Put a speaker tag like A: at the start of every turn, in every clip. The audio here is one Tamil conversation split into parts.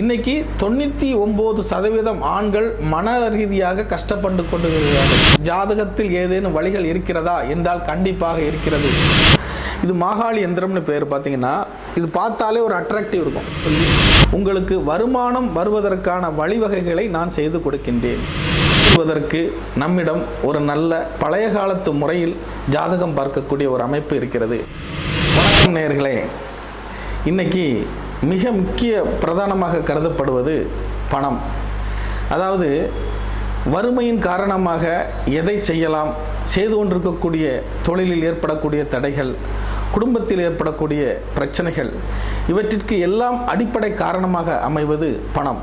A: இன்னைக்கு தொண்ணூற்றி ஒம்பது சதவீதம் ஆண்கள் மன ரீதியாக கஷ்டப்பட்டு கொண்டு வருகிறார்கள் ஜாதகத்தில் ஏதேனும் வழிகள் இருக்கிறதா என்றால் கண்டிப்பாக இருக்கிறது. இது மாகாளி எந்திரம்னு பேர் பார்த்தீங்கன்னா இது பார்த்தாலே ஒரு அட்ராக்டிவ் இருக்கும். உங்களுக்கு வருமானம் வருவதற்கான வழிவகைகளை நான் செய்து கொடுக்கின்றேன். செய்வதற்கு நம்மிடம் ஒரு நல்ல பழைய காலத்து முறையில் ஜாதகம் பார்க்கக்கூடிய ஒரு அமைப்பு இருக்கிறது. வணக்கம் நேர்களே இன்னைக்கு மிக முக்கிய பிரதானமாக கருதப்படுவது பணம். அதாவது வறுமையின் காரணமாக எதை செய்யலாம் செய்து கொண்டிருக்கக்கூடிய தொழிலில் ஏற்படக்கூடிய தடைகள் குடும்பத்தில் ஏற்படக்கூடிய பிரச்சனைகள் இவற்றிற்கு எல்லாம் அடிப்படை காரணமாக அமைவது பணம்.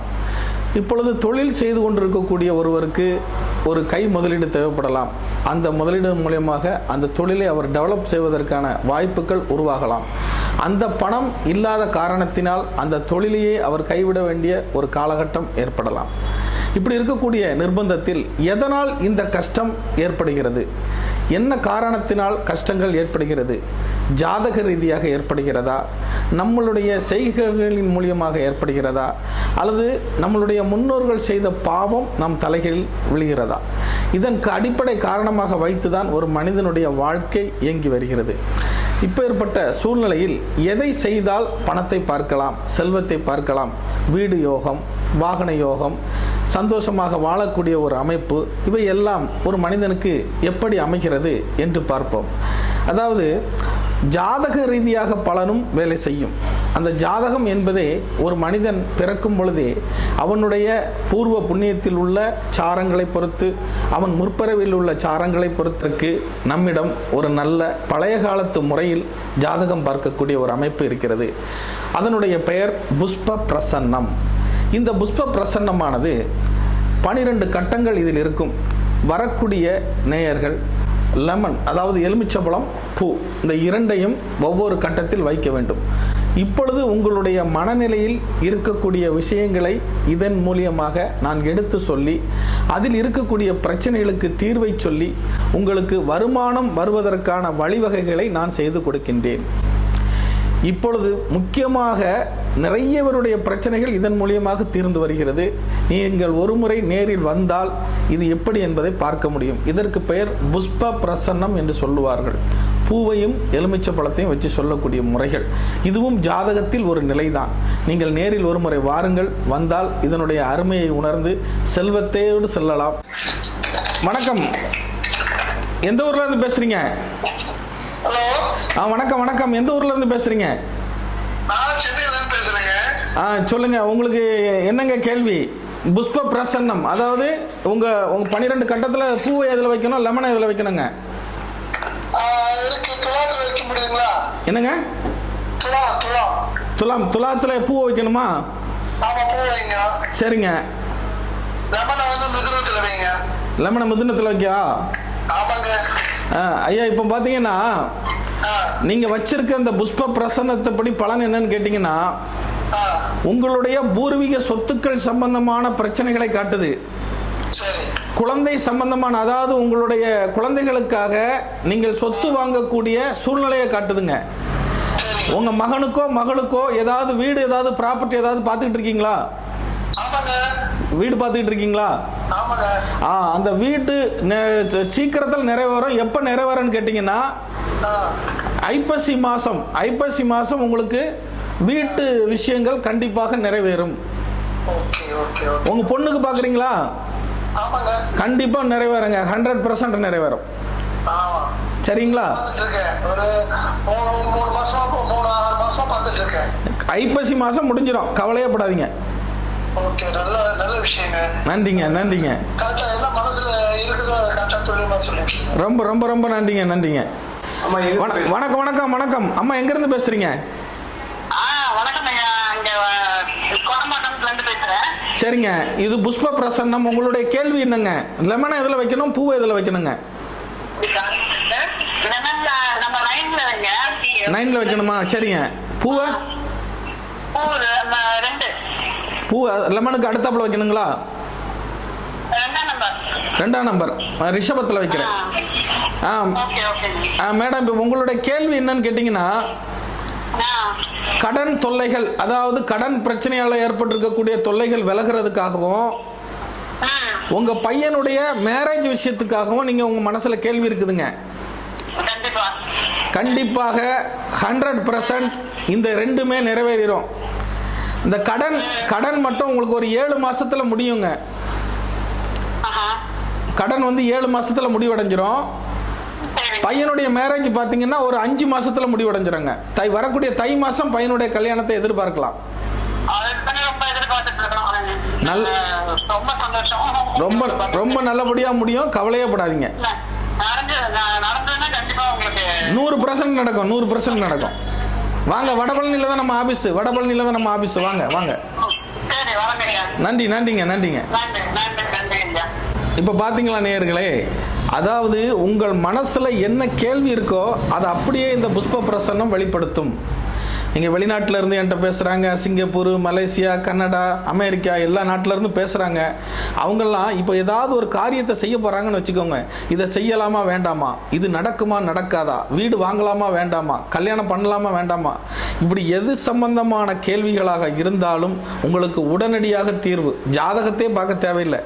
A: இப்பொழுது தொழில் செய்து கொண்டிருக்கக்கூடிய ஒருவருக்கு ஒரு கை முதலீடு தேவைப்படலாம். அந்த முதலீடு மூலியமாக அந்த தொழிலை அவர் டெவலப் செய்வதற்கான வாய்ப்புகள் உருவாகலாம். அந்த பணம் இல்லாத காரணத்தினால் அந்த தொழிலையே அவர் கைவிட வேண்டிய ஒரு காலகட்டம் ஏற்படலாம். இப்படி இருக்கக்கூடிய நிர்பந்தத்தில் எதனால் இந்த கஷ்டம் ஏற்படுகிறது? என்ன காரணத்தினால் கஷ்டங்கள் ஏற்படுகிறது? ஜாதக ரீதியாக ஏற்படுகிறதா? நம்மளுடைய செய்கைகளின் மூலியமாக ஏற்படுகிறதா? அல்லது நம்மளுடைய முன்னோர்கள் செய்த பாவம் நம் தலைகளில் விழுகிறதா? இதற்கு அடிப்படை காரணமாக வைத்துதான் ஒரு மனிதனுடைய வாழ்க்கை இயங்கி வருகிறது. இப்போ ஏற்பட்ட சூழ்நிலையில் எதை செய்தால் பணத்தை பார்க்கலாம் செல்வத்தை பார்க்கலாம்? வீடு யோகம் வாகன யோகம் சந்தோஷமாக வாழக்கூடிய ஒரு அமைப்பு இவை எல்லாம் ஒரு மனிதனுக்கு எப்படி அமைகிறது என்று பார்ப்போம். அதாவது ஜாதக ரீதியாக பலனும் வேலை செய்யும். அந்த ஜாதகம் என்பதே ஒரு மனிதன் பிறக்கும் பொழுதே அவனுடைய பூர்வ புண்ணியத்தில் உள்ள சாரங்களை பொறுத்து அவன் முற்பிறவில் உள்ள சாரங்களை பொறுத்திற்கு நம்மிடம் ஒரு நல்ல பழைய காலத்து முறையில் ஜாதகம் பார்க்கக்கூடிய ஒரு அமைப்பு இருக்கிறது. அதனுடைய பெயர் புஷ்ப பிரசன்னம். இந்த புஷ்ப பிரசன்னமானது பனிரெண்டு கட்டங்கள் இதில் இருக்கும். வரக்கூடிய நேயர்கள் லெமன் அதாவது எலுமிச்சம்பழம் பூ இந்த இரண்டையும் ஒவ்வொரு கட்டத்தில் வைக்க வேண்டும். இப்பொழுது உங்களுடைய மனநிலையில் இருக்கக்கூடிய விஷயங்களை இதன் மூலியமாக நான் எடுத்து சொல்லி அதில் இருக்கக்கூடிய பிரச்சனைகளுக்கு தீர்வை சொல்லி உங்களுக்கு வருமானம் வருவதற்கான வழிவகைகளை நான் செய்து கொடுக்கின்றேன். இப்பொழுது முக்கியமாக நிறையவருடைய பிரச்சனைகள் இதன் மூலியமாக தீர்ந்து வருகிறது. நீங்கள் ஒருமுறை நேரில் வந்தால் இது எப்படி என்பதை பார்க்க முடியும். இதற்கு பெயர் புஷ்ப பிரசன்னம் என்று சொல்லுவார்கள். பூவையும் எலுமிச்சை பழத்தையும் வச்சு சொல்லக்கூடிய முறைகள். இதுவும் ஜாதகத்தில் ஒரு நிலைதான். நீங்கள் நேரில் ஒருமுறை வாருங்கள். வந்தால் இதனுடைய அருமையை உணர்ந்து செல்வத்தோடு செல்லலாம். வணக்கம். எந்த ஊர்ல இருந்து பேசுறீங்க? ஆ வணக்கம் வணக்கம். எந்த ஊர்ல இருந்து பேசுறீங்க
B: நான் சென்னையில இருந்து பேசுறேங்க
A: ஆ சொல்லுங்க உங்களுக்கு என்னங்க கேள்வி? புஷ்ப பிரசன்னம் அதாவது உங்க உங்க பன்னிரெண்டு கட்டத்துல பூவை எதில் வைக்கணும் லெமனை எதில் வைக்கணுங்க? என்னங்க?
B: துலா துலா.
A: துலாம் துலாத்துல வைக்கணுமா?
B: பூ வைங்க.
A: சரிங்க.
B: லெமனை மிதுனத்துல
A: வைக்கா ஐயா இப்போ பார்த்தீங்கன்னா நீங்கள் வச்சிருக்க அந்த புஷ்ப பிரசன்னத்தை படி பலன் என்னன்னு கேட்டிங்கன்னா உங்களுடைய பூர்வீக சொத்துக்கள் சம்பந்தமான பிரச்சனைகளை காட்டுது. குழந்தை சம்பந்தமான அதாவது உங்களுடைய குழந்தைகளுக்காக நீங்கள் சொத்து வாங்கக்கூடிய சூழ்நிலையை காட்டுதுங்க. உங்க மகனுக்கோ மகளுக்கோ ஏதாவது வீடு ஏதாவது ப்ராப்பர்ட்டி ஏதாவது பார்த்துக்கிட்டு இருக்கீங்களா? வீடு பார்த்துக்கிட்டு இருக்கீங்களா? ஆ அந்த வீட்டு சீக்கிரத்தில் நிறைவேறும். எப்போ நிறைவேறும்னு கேட்டிங்கன்னா ஐப்பசி மாதம் ஐப்பசி மாதம் உங்களுக்கு வீட்டு விஷயங்கள் கண்டிப்பாக நிறைவேறும்.
B: Okay okay okay.
A: உங்கள் பொண்ணுக்கு பார்க்குறீங்களா
B: ஆமாங்க.
A: கண்டிப்பாக நிறைவேறுங்க. ஹண்ட்ரட் பர்சன்ட் நிறைவேறும்.
B: ஆமா.
A: சரிங்களா?
B: மாசம் மாசம்
A: ஐப்பசி மாதம் முடிஞ்சிடும் கவலையப்படாதீங்க.
B: ஓகே நல்ல நல்ல விஷயங்க.
A: நன்றிங்க நன்றிங்க. ரொம்ப ரொம்ப ரொம்ப நன்றிங்க நன்றிங்க. வண- வணக்கம் வணக்கம் வணக்கம். அம்மா எங்கேருந்து பேசுகிறீங்க
C: ஆ வணக்கம் ஐயா இங்க கோடம்பாக்கம்ல இருந்து பேசுறேன்
A: சரிங்க. இது புஷ்ப பிரசன்னம் உங்களுடைய கேள்வி என்னங்க? லெமனை எதில் வைக்கணும்? பூவை எதில் வைக்கணுங்க?
C: நைன்ல
A: நைனில் வைக்கணுமா? சரிங்க. பூவை?
C: பூ
A: லெமனுக்கு அடுத்தாப்புல வைக்கணுங்களா?
C: ரெண்டாம் நம்பர்.
A: ரிஷபத்தில் வைக்கிறேன். ஆ மேடம் இப்போ உங்களுடைய கேள்வி என்னன்னு கேட்டிங்கன்னா கடன் தொல்லைகள் அதாவது கடன் பிரச்சனையால் ஏற்பட்டிருக்கக்கூடிய தொல்லைகள் விலகிறதுக்காகவும் உங்க பையனுடைய மேரேஜ் விஷயத்துக்காகவும் நீங்க உங்க மனசுல கேள்வி இருக்குதுங்க.
C: கண்டிப்பா.
A: கண்டிப்பாக ஹண்ட்ரட் பர்சன்ட் இந்த ரெண்டுமே நிறைவேறிடும் இந்த கடன் கடன் மட்டும் உங்களுக்கு ஒரு ஏழு மாசத்துல முடியுங்க. கடன் வந்து ஏழு மாசத்துல முடிவடைஞ்சிரும்.
C: சரி
A: பையனுடைய மேரேஜ் பார்த்தீங்கன்னா ஒரு அஞ்சு மாசத்துல முடிவடைஞ்சிருங்க. தை வரக்கூடிய தை மாசம் பையனுடைய கல்யாணத்தை எதிர்பார்க்கலாம்.
C: ரொம்ப
A: நல்ல-
C: ரொம்ப
A: ரொம்ப நல்லபடியா முடியும். கவலையே படாதீங்க.
C: இல்ல, நடந்து ந- நடந்ததுன்னா கண்டிப்பா உங்களுக்கு
A: நூறு பர்சன்ட் நடக்கும் நூறு பர்சன்ட் நடக்கும். வாங்க வடபழனியில் தான் நம்ம ஆபீஸ் வடபழனியில் தான் நம்ம ஆபீஸ் வாங்க வாங்க. நன்றி நன்றிங்க நன்றிங்க. இப்போ பார்த்தீங்களா நேயர்களே? அதாவது உங்கள் மனசில் என்ன கேள்வி இருக்கோ அதை அப்படியே இந்த புஷ்ப பிரசன்னம் வெளிப்படுத்தும். நீங்கள் வெளிநாட்டில் இருந்து என்கிட்ட பேசுகிறாங்க சிங்கப்பூர் மலேசியா கனடா அமெரிக்கா எல்லா நாட்டிலருந்து பேசுகிறாங்க அவங்கெல்லாம் இப்போ ஏதாவது ஒரு காரியத்தை செய்ய போகிறாங்கன்னு வச்சுக்கோங்க. இதை செய்யலாமா வேண்டாமா? இது நடக்குமா நடக்காதா? வீடு வாங்கலாமா வேண்டாமா? கல்யாணம் பண்ணலாமா வேண்டாமா? இப்படி எது சம்பந்தமான கேள்விகளாக இருந்தாலும் உங்களுக்கு உடனடியாக தீர்வு. ஜாதகத்தையே பார்க்க தேவையில்லை.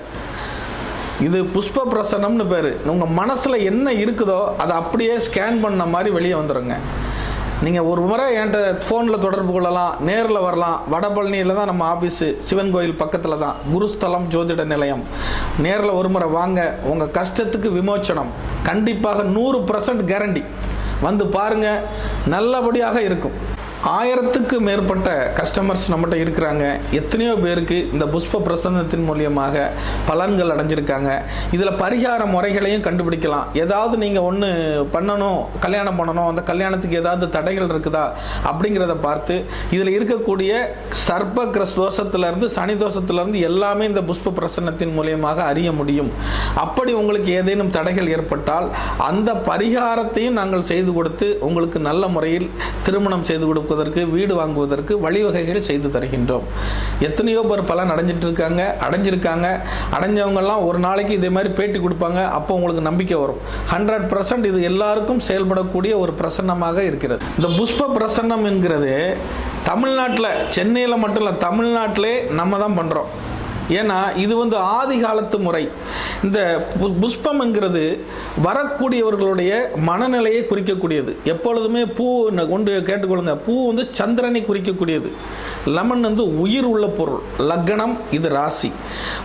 A: இது புஷ்ப பிரசனம்னு பேர். உங்கள் மனசில் என்ன இருக்குதோ அதை அப்படியே ஸ்கேன் பண்ண மாதிரி வெளியே வந்துடுங்க நீங்கள் ஒரு முறை என்கிட்ட ஃபோனில் தொடர்பு கொள்ளலாம் நேரில் வரலாம். வடபழனியில் தான் நம்ம ஆஃபீஸு சிவன் கோயில் பக்கத்தில் தான். குருஸ்தலம் ஜோதிட நிலையம். நேரில் ஒரு முறை வாங்க உங்கள் கஷ்டத்துக்கு விமோச்சனம். கண்டிப்பாக நூறு பர்சன்ட் கேரண்டி வந்து பாருங்கள் நல்லபடியாக இருக்கும். ஆயிரத்துக்கு மேற்பட்ட கஸ்டமர்ஸ் நம்மகிட்ட இருக்கிறாங்க. எத்தனையோ பேருக்கு இந்த புஷ்ப பிரசன்னத்தின் மூலியமாக பலன்கள் அடைஞ்சிருக்காங்க. இதில் பரிகார முறைகளையும் கண்டுபிடிக்கலாம். ஏதாவது நீங்கள் ஒன்று பண்ணணும் கல்யாணம் பண்ணணும் அந்த கல்யாணத்துக்கு ஏதாவது தடைகள் இருக்குதா அப்படிங்கிறத பார்த்து இதில் இருக்கக்கூடிய சர்ப்ப கிரஸ் தோஷத்துலேருந்து சனி தோஷத்துலேருந்து எல்லாமே இந்த புஷ்ப பிரசன்னத்தின் மூலியமாக அறிய முடியும். அப்படி உங்களுக்கு ஏதேனும் தடைகள் ஏற்பட்டால் அந்த பரிகாரத்தையும் நாங்கள் செய்து கொடுத்து உங்களுக்கு நல்ல முறையில் திருமணம் செய்து கொடுப்பதற்கு வீடு வாங்குவதற்கு வழிவகைகள் செய்து தருகின்றோம். எத்தனையோ பேர் பலன் அடைஞ்சிட்டு இருக்காங்க அடைஞ்சிருக்காங்க. அடைஞ்சவங்கெல்லாம் ஒரு நாளைக்கு இதே மாதிரி பேட்டி கொடுப்பாங்க அப்போ உங்களுக்கு நம்பிக்கை வரும். ஹண்ட்ரட் பர்சன்ட் இது எல்லாருக்கும் செயல்படக்கூடிய ஒரு பிரசன்னமாக இருக்கிறது. இந்த புஷ்ப பிரசன்னம் என்கிறது தமிழ்நாட்டில் சென்னையில் மட்டும் இல்லை தமிழ்நாட்டிலே நம்ம தான் பண்ணுறோம் ஏன்னா இது வந்து ஆதி காலத்து முறை. இந்த பு- வரக்கூடியவர்களுடைய மனநிலையை குறிக்கக்கூடியது. எப்பொழுதுமே பூ கொண்டு கேட்டுக்கொள்ளுங்க. பூ வந்து சந்திரனை குறிக்கக்கூடியது. லெமன் வந்து உயிர் உள்ள பொருள். லக்னம் இது ராசி.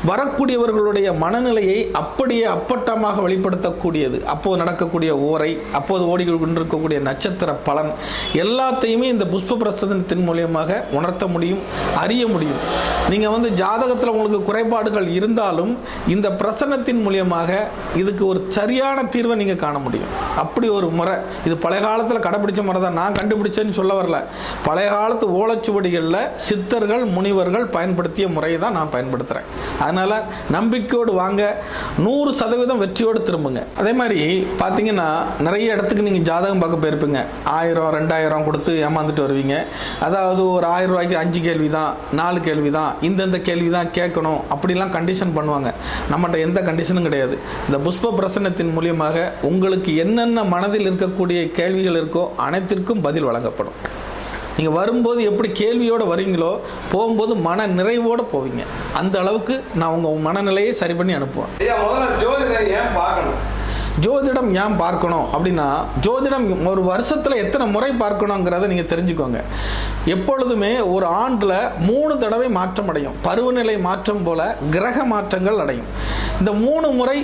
A: வரக்கூடியவர்களுடைய மனநிலையை அப்படியே அப்பட்டமாக வெளிப்படுத்தக்கூடியது. அப்போது நடக்கக்கூடிய ஓரை அப்போது ஓடிக்கொண்டிருக்கக்கூடிய நட்சத்திர பலன். எல்லாத்தையுமே இந்த புஷ்ப பிரசதனத்தின் மூலியமாக உணர்த்த முடியும் அறிய முடியும். நீங்கள் வந்து ஜாதகத்தில் உங்களுக்கு குறைபாடுகள் இருந்தாலும் இந்த பிரசன்னத்தின் மூலியமாக இதுக்கு ஒரு சரியான தீர்வை நீங்கள் காண முடியும். அப்படி ஒரு முறை இது பழைய காலத்தில் கடைபிடிச்ச முறை தான் நான் கண்டுபிடிச்சேன்னு சொல்ல வரல. பழைய காலத்து ஓலைச்சுவடிகளில் சித்தர்கள் முனிவர்கள் பயன்படுத்திய முறையை தான் நான் பயன்படுத்துகிறேன் அதனால் நம்பிக்கையோடு வாங்க நூறு சதவீதம் வெற்றியோடு திரும்புங்க. அதே மாதிரி பார்த்தீங்கன்னா நிறைய இடத்துக்கு நீங்கள் ஜாதகம் பார்க்க போயிருப்பீங்க. ஆயிரம் ரெண்டாயிரம் கொடுத்து ஏமாந்துட்டு வருவீங்க. அதாவது ஒரு ஆயிரம் ரூபாய்க்கு அஞ்சு கேள்வி தான் நாலு கேள்வி தான் இந்தந்த கேள்வி தான் கேட்கணும் அப்படிலாம் கண்டிஷன் பண்ணுவாங்க. நம்மகிட்ட எந்த கண்டிஷனும் கிடையாது. இந்த புஷ்ப பிரசன்னத்தின் மூலியமாக உங்களுக்கு என்னென்ன மனதில் இருக்கக்கூடிய கேள்விகள் இருக்கோ அனைத்திற்கும் பதில் வழங்கப்படும். நீங்கள் வரும்போது எப்படி கேள்வியோடு வரீங்களோ போகும்போது மன நிறைவோடு போவீங்க. அந்த அளவுக்கு நான் உங்கள் மனநிலையை சரி பண்ணி அனுப்புவேன்.
D: முதல்ல ஏன் பார்க்கணும்?
A: ஜோதிடம் ஏன் பார்க்கணும் அப்படின்னா ஜோதிடம் ஒரு வருஷத்தில் எத்தனை முறை பார்க்கணுங்கிறத நீங்கள் தெரிஞ்சுக்கோங்க. எப்பொழுதுமே ஒரு ஆண்டில் மூணு தடவை மாற்றம் அடையும். பருவநிலை மாற்றம் போல கிரக மாற்றங்கள் அடையும். இந்த மூணு முறை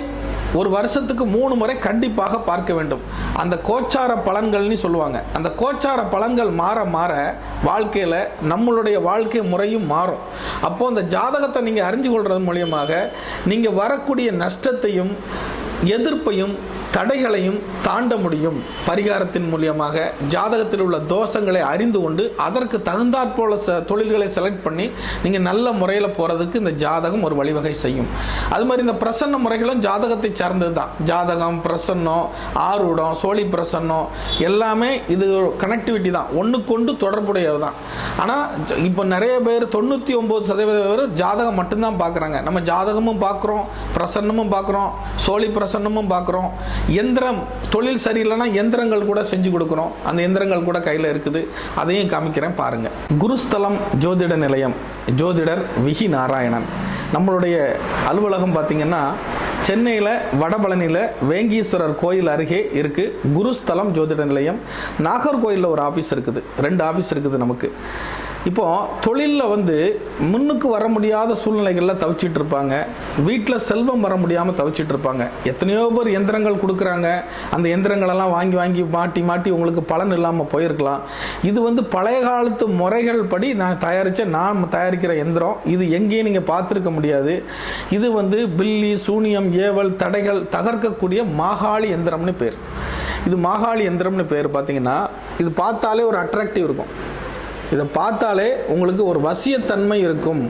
A: ஒரு வருஷத்துக்கு மூணு முறை கண்டிப்பாக பார்க்க வேண்டும். அந்த கோச்சார பலன்கள்னு சொல்லுவாங்க. அந்த கோச்சார பலன்கள் மாற மாற வாழ்க்கையில் நம்மளுடைய வாழ்க்கை முறையும் மாறும். அப்போது அந்த ஜாதகத்தை நீங்கள் அறிஞ்சு கொள்றது மூலியமாக நீங்கள் வரக்கூடிய நஷ்டத்தையும் எதிர்ப்பையும் தடைகளையும் தாண்ட முடியும். பரிகாரத்தின் மூலியமாக ஜாதகத்தில் உள்ள தோஷங்களை அறிந்து கொண்டு அதற்கு தகுந்தாற்போல ச தொழில்களை செலக்ட் பண்ணி நீங்கள் நல்ல முறையில் போகிறதுக்கு இந்த ஜாதகம் ஒரு வழிவகை செய்யும். அது மாதிரி இந்த பிரசன்ன முறைகளும் ஜாதகத்தை சார்ந்தது தான் ஜாதகம் பிரசன்னம் ஆரூடம் சோழி பிரசன்னம் எல்லாமே இது கனெக்டிவிட்டி தான். ஒன்றுக்கொண்டு தொடர்புடையது தான் ஆனால் இப்போ நிறைய பேர் தொண்ணூற்றி ஒம்பது சதவீத பேர் ஜாதகம் மட்டும்தான் பார்க்குறாங்க. நம்ம ஜாதகமும் பார்க்குறோம் பிரசன்னமும் பார்க்குறோம் சோழி பிரசன்னமும் பார்க்குறோம். எந்திரம் தொழில் சரியில்லைன்னா எந்திரங்கள் கூட செஞ்சு கொடுக்குறோம் அந்த எந்திரங்கள் கூட கையில் இருக்குது. அதையும் காமிக்கிறேன் பாருங்க. குருஸ்தலம் ஜோதிட நிலையம் ஜோதிடர் விஹி நாராயணன். நம்மளுடைய அலுவலகம் பார்த்தீங்கன்னா சென்னையில் வடபழனியில் வேங்கீஸ்வரர் கோயில் அருகே இருக்குது குருஸ்தலம் ஜோதிட நிலையம். நாகர்கோயிலில் ஒரு ஆஃபீஸ் இருக்குது. ரெண்டு ஆஃபீஸ் இருக்குது நமக்கு. இப்போது தொழிலில் வந்து முன்னுக்கு வர முடியாத சூழ்நிலைகளில் தவிச்சிட்டு இருப்பாங்க வீட்டில் செல்வம் வர முடியாமல் தவிச்சிட்டு இருப்பாங்க எத்தனையோ பேர் எந்திரங்கள் கொடுக்குறாங்க. அந்த எந்திரங்களெல்லாம் வாங்கி வாங்கி மாட்டி மாட்டி உங்களுக்கு பலன் இல்லாமல் போயிருக்கலாம். இது வந்து பழைய காலத்து முறைகள் படி நான் தயாரித்த நான் தயாரிக்கிற எந்திரம். இது எங்கேயும் நீங்கள் பார்த்துருக்க முடியாது. இது வந்து பில்லி சூனியம் ஏவல் தடைகள் தகர்க்கக்கூடிய மாகாளி எந்திரம்னு பேர். இது மாகாளி எந்திரம்னு பேர் பார்த்தீங்கன்னா இது பார்த்தாலே ஒரு அட்ராக்டிவ் இருக்கும். இதை பார்த்தாலே உங்களுக்கு ஒரு வசியத்தன்மை இருக்கும்.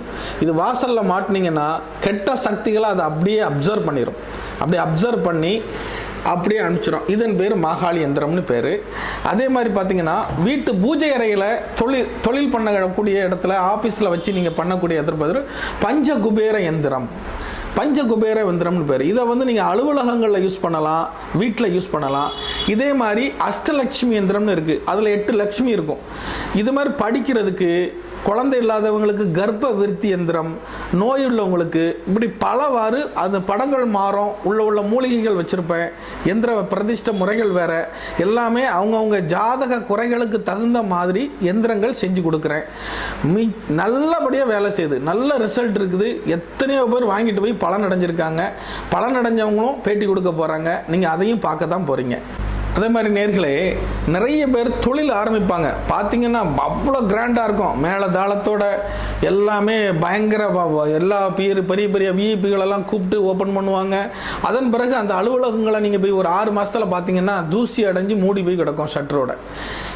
A: இது வாசலில் மாட்டினீங்கன்னா கெட்ட சக்திகளை அதை அப்படியே அப்சர்வ் பண்ணிடும் அப்படியே அப்சர்வ் பண்ணி அப்படியே அனுப்பிச்சிடும் இதன் பேர் மாகாளி எந்திரம்னு பேர். அதே மாதிரி பார்த்தீங்கன்னா வீட்டு பூஜை அறையில் தொழில் தொழில் பண்ணக்கூடிய இடத்துல ஆஃபீஸில் வச்சு நீங்கள் பண்ணக்கூடிய எதிர்ப்பது பஞ்சகுபேர எந்திரம். பஞ்சகுபேர எந்திரம்னு பேர். இதை வந்து நீங்கள் அலுவலகங்களில் யூஸ் பண்ணலாம் வீட்டில் யூஸ் பண்ணலாம். இதே மாதிரி அஷ்டலட்சுமி எந்திரம்னு இருக்குது அதில் எட்டு லட்சுமி இருக்கும். இது மாதிரி படிக்கிறதுக்கு குழந்தை இல்லாதவங்களுக்கு கர்ப்ப விருத்தி எந்திரம் நோய் உள்ளவங்களுக்கு இப்படி பலவாறு அந்த படங்கள் மாறும் உள்ள உள்ள மூலிகைகள் வச்சுருப்பேன் எந்திர பிரதிஷ்ட முறைகள் வேறு எல்லாமே அவங்கவுங்க ஜாதக குறைகளுக்கு தகுந்த மாதிரி எந்திரங்கள் செஞ்சு கொடுக்குறேன். மி நல்லபடியாக வேலை செய்யுது. நல்ல ரிசல்ட் இருக்குது. எத்தனையோ பேர் வாங்கிட்டு போய் பலன் அடைஞ்சிருக்காங்க பலன் அடைஞ்சவங்களும் பேட்டி கொடுக்க போகிறாங்க நீங்கள் அதையும் பார்க்க தான் போகிறீங்க அதே மாதிரி நேர்களே நிறைய பேர் தொழில் ஆரம்பிப்பாங்க. பார்த்தீங்கன்னா அவ்வளோ கிராண்டாக இருக்கும். மேலே தாளத்தோட எல்லாமே பயங்கர எல்லா பெரிய பெரிய பெரிய விஐபிகளெல்லாம் கூப்பிட்டு ஓப்பன் பண்ணுவாங்க. அதன் பிறகு அந்த அலுவலகங்களை நீங்கள் போய் ஒரு ஆறு மாதத்தில் பார்த்தீங்கன்னா தூசி அடைஞ்சு மூடி போய் கிடக்கும் ஷட்டரோட.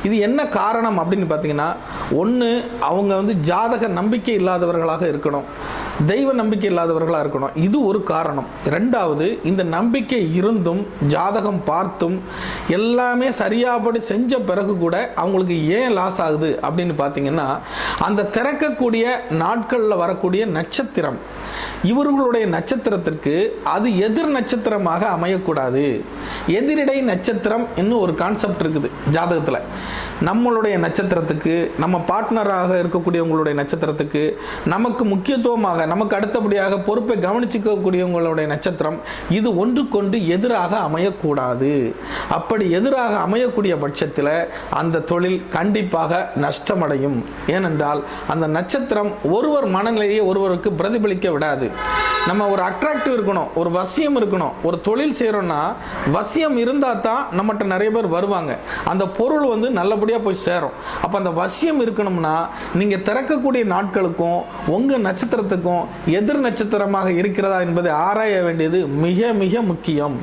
A: இது என்ன காரணம் அப்படின்னு பார்த்தீங்கன்னா ஒன்று அவங்க வந்து ஜாதக நம்பிக்கை இல்லாதவர்களாக இருக்கணும். தெய்வ நம்பிக்கை இல்லாதவர்களாக இருக்கணும். இது ஒரு காரணம். ரெண்டாவது இந்த நம்பிக்கை இருந்தும் ஜாதகம் பார்த்தும் எல்லாமே சரியாபடி செஞ்ச பிறகு கூட அவங்களுக்கு ஏன் லாஸ் ஆகுது அப்படின்னு பார்த்தீங்கன்னா அந்த திறக்கக்கூடிய நாட்களில் வரக்கூடிய நட்சத்திரம் இவர்களுடைய நட்சத்திரத்திற்கு அது எதிர் நட்சத்திரமாக அமையக்கூடாது. எதிரிடை நட்சத்திரம் இன்னும் ஒரு கான்செப்ட் இருக்குது ஜாதகத்தில். நம்மளுடைய நட்சத்திரத்துக்கு நம்ம பார்ட்னராக இருக்கக்கூடியவங்களுடைய நட்சத்திரத்துக்கு நமக்கு முக்கியத்துவமாக நமக்கு அடுத்தபடியாக பொறுப்பை கவனிச்சுக்கக்கூடியவங்களுடைய நட்சத்திரம் இது ஒன்றுக்கொண்டு எதிராக அமையக்கூடாது. அப்படி எதிராக அமையக்கூடிய பட்சத்தில் அந்த தொழில் கண்டிப்பாக நஷ்டமடையும். ஏனென்றால் அந்த நட்சத்திரம் ஒருவர் மனநிலையை ஒருவருக்கு பிரதிபலிக்க விடாது. நம்ம ஒரு அட்ராக்டிவ் இருக்கணும் ஒரு வசியம் இருக்கணும் ஒரு தொழில் செய்கிறோன்னா வசியம் இருந்தால் தான் நம்மகிட்ட நிறைய பேர் வருவாங்க. அந்த பொருள் வந்து நல்லபடியாக போய் சேரும். அப்போ அந்த வசியம் இருக்கணும்னா நீங்கள் திறக்கக்கூடிய நாட்களுக்கும் உங்கள் நட்சத்திரத்துக்கும் எதிர் நட்சத்திரமாக இருக்கிறதா என்பதை ஆராய வேண்டியது மிக மிக முக்கியம்.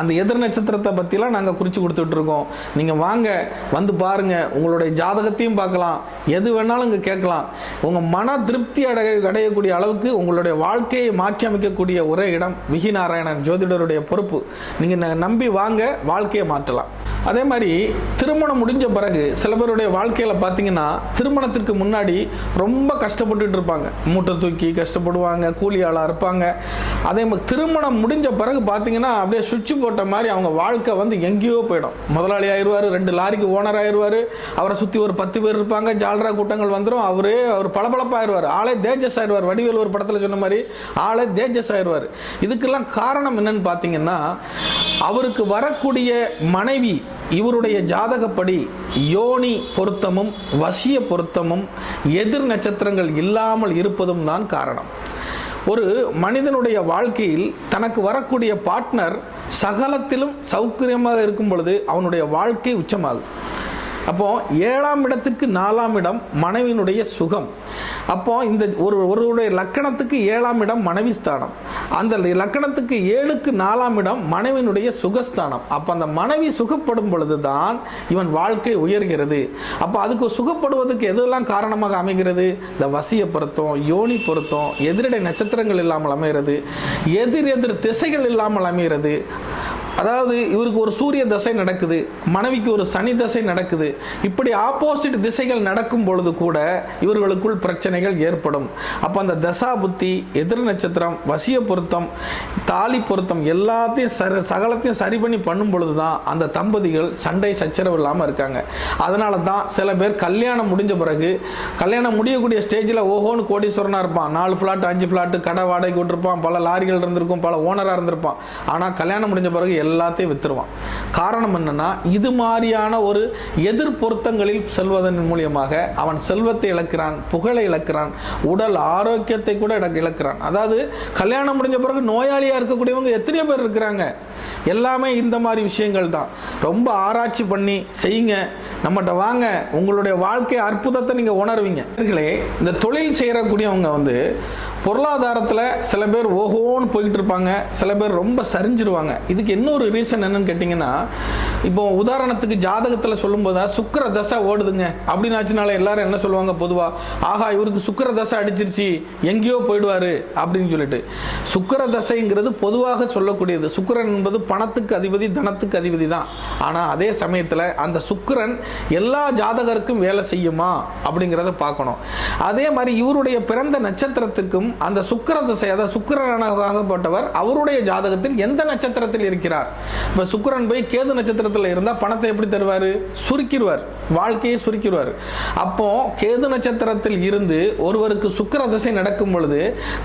A: அந்த எதிர் நட்சத்திரத்தை பற்றிலாம் நாங்கள் குறித்து கொடுத்துட்ருக்கோம். நீங்கள் வாங்க வந்து பாருங்க உங்களுடைய ஜாதகத்தையும் பார்க்கலாம். எது வேணாலும் இங்கே கேட்கலாம். உங்கள் மன திருப்தி அடைய அடையக்கூடிய அளவுக்கு உங்களுடைய வாழ்க்கையை மாற்றி அமைக்கக்கூடிய ஒரே இடம் விகி நாராயணன் ஜோதிடருடைய பொறுப்பு. நீங்கள் நம்பி வாங்க வாழ்க்கையை மாற்றலாம். அதே மாதிரி திருமணம் முடிஞ்ச பிறகு சில பேருடைய வாழ்க்கையில் பார்த்தீங்கன்னா திருமணத்திற்கு முன்னாடி ரொம்ப கஷ்டப்பட்டுட்டு இருப்பாங்க மூட்டை தூக்கி கஷ்டப்படுவாங்க கூலி ஆளாக இருப்பாங்க. அதே மாதிரி திருமணம் முடிஞ்ச பிறகு பார்த்தீங்கன்னா அப்படியே சுவிட்ச் போட்ட மாதிரி அவங்க வாழ்க்கை வந்து எங்கேயோ போயிடும். முதலாளி ஆயிடுவார் ரெண்டு லாரிக்கு ஓனர் ஆயிடுவார் அவரை சுற்றி ஒரு பத்து பேர் இருப்பாங்க ஜால்ரா கூட்டங்கள் வந்துடும் அவரே அவர் பளபளப்பாயிருவார் ஆளே தேஜஸ் ஆயிடுவார். வடிவேல் ஒரு படத்தில் சொன்ன மாதிரி ஆளே தேஜஸ் ஆயிடுவார். இதுக்கெல்லாம் காரணம் என்னன்னு பார்த்தீங்கன்னா அவருக்கு வரக்கூடிய மனைவி இவருடைய ஜாதகப்படி யோனி பொருத்தமும் வசிய பொருத்தமும் எதிர் நட்சத்திரங்கள் இல்லாமல் இருப்பதும் தான் காரணம். ஒரு மனிதனுடைய வாழ்க்கையில் தனக்கு வரக்கூடிய பார்ட்னர் சகலத்திலும் சௌகரியமாக இருக்கும் பொழுது அவனுடைய வாழ்க்கை உச்சமாகும் அப்போ ஏழாம் இடத்துக்கு நாலாம் இடம் மனைவியினுடைய சுகம். அப்போ இந்த ஒரு ஒருவருடைய லக்கணத்துக்கு ஏழாம் இடம் மனைவி ஸ்தானம். அந்த லக்கணத்துக்கு ஏழுக்கு நாலாம் இடம் மனைவியினுடைய சுகஸ்தானம். அப்போ அந்த மனைவி சுகப்படும் பொழுது தான் இவன் வாழ்க்கை உயர்கிறது. அப்போ அதுக்கு சுகப்படுவதற்கு எதெல்லாம் காரணமாக அமைகிறது? இந்த வசிய பொருத்தம் யோனி பொருத்தம் எதிரிடை நட்சத்திரங்கள் இல்லாமல் அமைகிறது எதிர் எதிர் திசைகள் இல்லாமல் அமைகிறது. அதாவது இவருக்கு ஒரு சூரிய தசை நடக்குது மனைவிக்கு ஒரு சனி தசை நடக்குது. இப்படி ஆப்போசிட் திசைகள் நடக்கும் பொழுது கூட இவர்களுக்குள் பிரச்சனைகள் ஏற்படும். அப்போ அந்த தசா புத்தி எதிர் நட்சத்திரம் வசிய பொருத்தம் தாலி பொருத்தம் எல்லாத்தையும் சரி சகலத்தையும் சரி பண்ணி பண்ணும் பொழுது தான் அந்த தம்பதிகள் சண்டை சச்சரவு இல்லாமல் இருக்காங்க. அதனால தான் சில பேர் கல்யாணம் முடிஞ்ச பிறகு கல்யாணம் முடியக்கூடிய ஸ்டேஜில் ஓஹோன்னு கோடீஸ்வரனாக இருப்பான். நாலு ஃப்ளாட் அஞ்சு ஃப்ளாட்டு கடை வாடகை விட்டுருப்பான். பல லாரிகள் இருந்திருக்கும் பல ஓனராக இருந்திருப்பான். ஆனால் கல்யாணம் முடிஞ்ச பிறகு எல்லாத்தையும் வித்துருவான். காரணம் என்னன்னா இது மாதிரியான ஒரு எதிர் பொருத்தங்களில் செல்வதன் மூலியமாக அவன் செல்வத்தை இழக்கிறான் புகழை இழக்கிறான் உடல் ஆரோக்கியத்தை கூட இழக்கிறான். அதாவது கல்யாணம் முடிஞ்ச பிறகு நோயாளியாக இருக்கக்கூடியவங்க எத்தனையோ பேர் இருக்கிறாங்க. எல்லாமே இந்த மாதிரி விஷயங்கள் தான். ரொம்ப ஆராய்ச்சி பண்ணி செய்யுங்க. நம்மகிட்ட வாங்க. உங்களுடைய வாழ்க்கை அற்புதத்தை நீங்கள் உணர்வீங்க. இந்த தொழில் செய்யக்கூடியவங்க வந்து பொருளாதாரத்தில் சில பேர் ஓஹோன்னு போய்கிட்டு இருப்பாங்க சில பேர் ரொம்ப சரிஞ்சிருவாங்க. இதுக்கு இன்னொரு ரீசன் என்னன்னு கேட்டிங்கன்னா இப்போ உதாரணத்துக்கு ஜாதகத்தில் சொல்லும்போது சுக்கர தசை ஓடுதுங்க. அப்படின்னு ஆச்சுனால எல்லாரும் என்ன சொல்லுவாங்க பொதுவாக ஆஹா இவருக்கு சுக்கர தசை அடிச்சிருச்சு எங்கேயோ போயிடுவார் அப்படின்னு சொல்லிட்டு. சுக்கர தசைங்கிறது பொதுவாக சொல்லக்கூடியது. சுக்கிரன் என்பது பணத்துக்கு அதிபதி தனத்துக்கு அதிபதி தான். ஆனால் அதே சமயத்தில் அந்த சுக்கரன் எல்லா ஜாதகருக்கும் வேலை செய்யுமா அப்படிங்கிறத பார்க்கணும். அதே மாதிரி இவருடைய பிறந்த நட்சத்திரத்துக்கும் அந்த சுக்கிர திசை அதாவது சுக்கரனாகப்பட்டவர் அவருடைய ஜாதகத்தில் எந்த நட்சத்திரத்தில் இருக்கிறார்? இப்போ சுக்கரன் போய் கேது நட்சத்திரத்தில் இருந்தால் பணத்தை எப்படி தருவார்? சுருக்கிடுவார் வாழ்க்கையை சுருக்கிடுவார் அப்போ கேது நட்சத்திரத்தில் இருந்து ஒருவருக்கு சுக்கிர திசை நடக்கும் பொழுது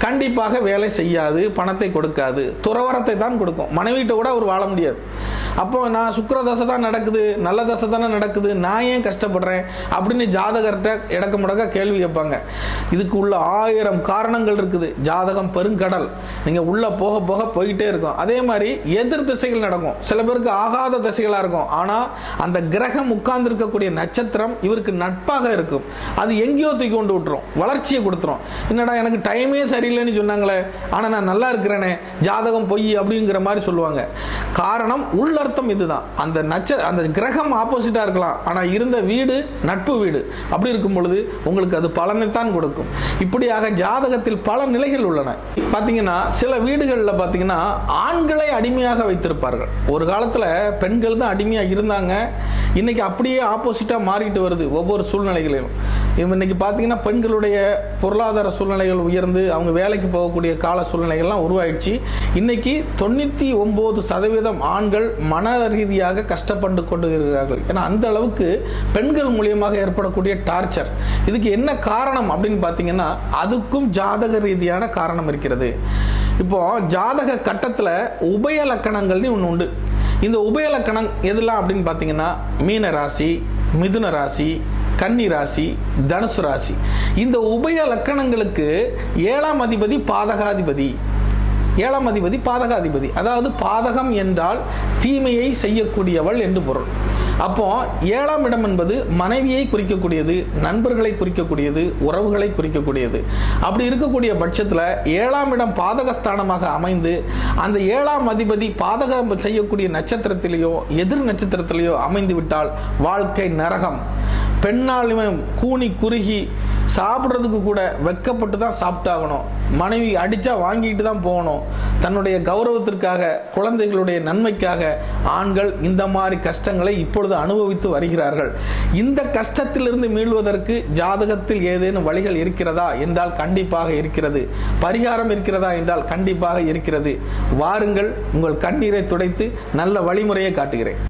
A: கண்டிப்பாக வேலை செய்யாது பணத்தை கொடுக்காது. துறவரத்தை தான் கொடுக்கும். மனைவிட்ட கூட அவர் வாழ முடியாது. அப்போ நான் சுக்கர தசை தான் நடக்குது நல்ல தசை தானே நடக்குது நான் ஏன் கஷ்டப்படுறேன்? அப்படின்னு ஜாதகர்கிட்ட இடக்க முடக்க கேள்வி கேட்பாங்க. இதுக்கு உள்ள ஆயிரம் காரணங்கள் இருக்குது. ஜாதகம் பெருங்கடல். நீங்கள் உள்ளே போக போக போயிட்டே இருக்கும். அதே மாதிரி எதிர் திசைகள் நடக்கும். சில பேருக்கு ஆகாத திசைகளாக இருக்கும். ஆனால் அந்த கிரகம் உட்கார்ந்து இருக்கக்கூடிய நட்சத்திரம் இவருக்கு நட்பாக இருக்கும். அது எங்கேயோ தூக்கி கொண்டு விட்டுரும். வளர்ச்சியை கொடுத்துரும். என்னடா எனக்கு டைமே சரியில்லைன்னு சொன்னாங்களே. ஆனால் நான் நல்லா இருக்கிறேனே. ஜாதகம் பொய் அப்படிங்கிற மாதிரி சொல்லுவாங்க. காரணம் உள்ளர்த்தம் இதுதான். அந்த நட்ச அந்த கிரகம் ஆப்போசிட்டாக இருக்கலாம். ஆனால் இருந்த வீடு நட்பு வீடு. அப்படி இருக்கும் பொழுது உங்களுக்கு அது பலனைத்தான் கொடுக்கும். இப்படியாக ஜாதகத்தில் பல நிலைகள் உள்ளன. பார்த்தீங்கன்னா சில வீடுகளில் பார்த்தீங்கன்னா ஆண்களை அடிமையாக வைத்திருப்பார்கள். ஒரு காலத்தில் பெண்கள் தான் அடிமையாக இருந்தாங்க. இன்னைக்கு அப்படியே ஆப்போசிட்டாக மாறிட்டு வருது ஒவ்வொரு சூழ்நிலைகளிலும். இன்னைக்கு பார்த்தீங்கன்னா பெண்களுடைய பொருளாதார சூழ்நிலைகள் உயர்ந்து அவங்க வேலைக்கு போகக்கூடிய கால சூழ்நிலைகள்லாம் உருவாயிடுச்சு. இன்னைக்கு தொண்ணூற்றி ஒம்பது சதவீதம் ஆண்கள் மன ரீதியாக கஷ்டப்பட்டு கொண்டு இருக்கிறார்கள் ஏன்னா அந்த அளவுக்கு பெண்கள் மூலியமாக ஏற்படக்கூடிய டார்ச்சர். இதுக்கு என்ன காரணம் அப்படின்னு பார்த்தீங்கன்னா அதுக்கும் ஜாதக ரீதியான காரணம் இருக்கிறது. இப்போ ஜாதக கட்டத்தில் உபய லக்கணங்கள்னு ஒன்று உண்டு. இந்த உபய லக்கணம் எதெல்லாம் அப்படின்னு பார்த்தீங்கன்னா மீன ராசி மிதுன ராசி கன்னி ராசி தனுசு ராசி. இந்த உபய லக்கணங்களுக்கு ஏழாம் அதிபதி பாதகாதிபதி. ஏழாம் அதிபதி பாதகாதிபதி. அதாவது பாதகம் என்றால் தீமையை செய்யக்கூடியவள் என்று பொருள். அப்போ ஏழாம் இடம் என்பது மனைவியை குறிக்கக்கூடியது நண்பர்களை குறிக்கக்கூடியது உறவுகளை குறிக்கக்கூடியது. அப்படி இருக்கக்கூடிய பட்சத்தில் ஏழாம் இடம் பாதகஸ்தானமாக அமைந்து அந்த ஏழாம் அதிபதி பாதகம் செய்யக்கூடிய நட்சத்திரத்திலேயோ எதிர் நட்சத்திரத்திலேயோ அமைந்து விட்டால் வாழ்க்கை நரகம். பெண்ணாலுமே கூனி குறுகி சாப்பிட்றதுக்கு கூட வெக்கப்பட்டு தான் சாப்பிட்டாகணும். மனைவி அடித்தா வாங்கிட்டு தான் போகணும். தன்னுடைய கௌரவத்திற்காக குழந்தைகளுடைய நன்மைக்காக ஆண்கள் இந்த மாதிரி கஷ்டங்களை இப்பொழுது அனுபவித்து வருகிறார்கள். இந்த கஷ்டத்திலிருந்து மீள்வதற்கு ஜாதகத்தில் ஏதேனும் வழிகள் இருக்கிறதா என்றால் கண்டிப்பாக இருக்கிறது. பரிகாரம் இருக்கிறதா என்றால் கண்டிப்பாக இருக்கிறது. வாருங்கள் உங்கள் கண்ணீரை துடைத்து நல்ல வழிமுறையை காட்டுகிறேன்.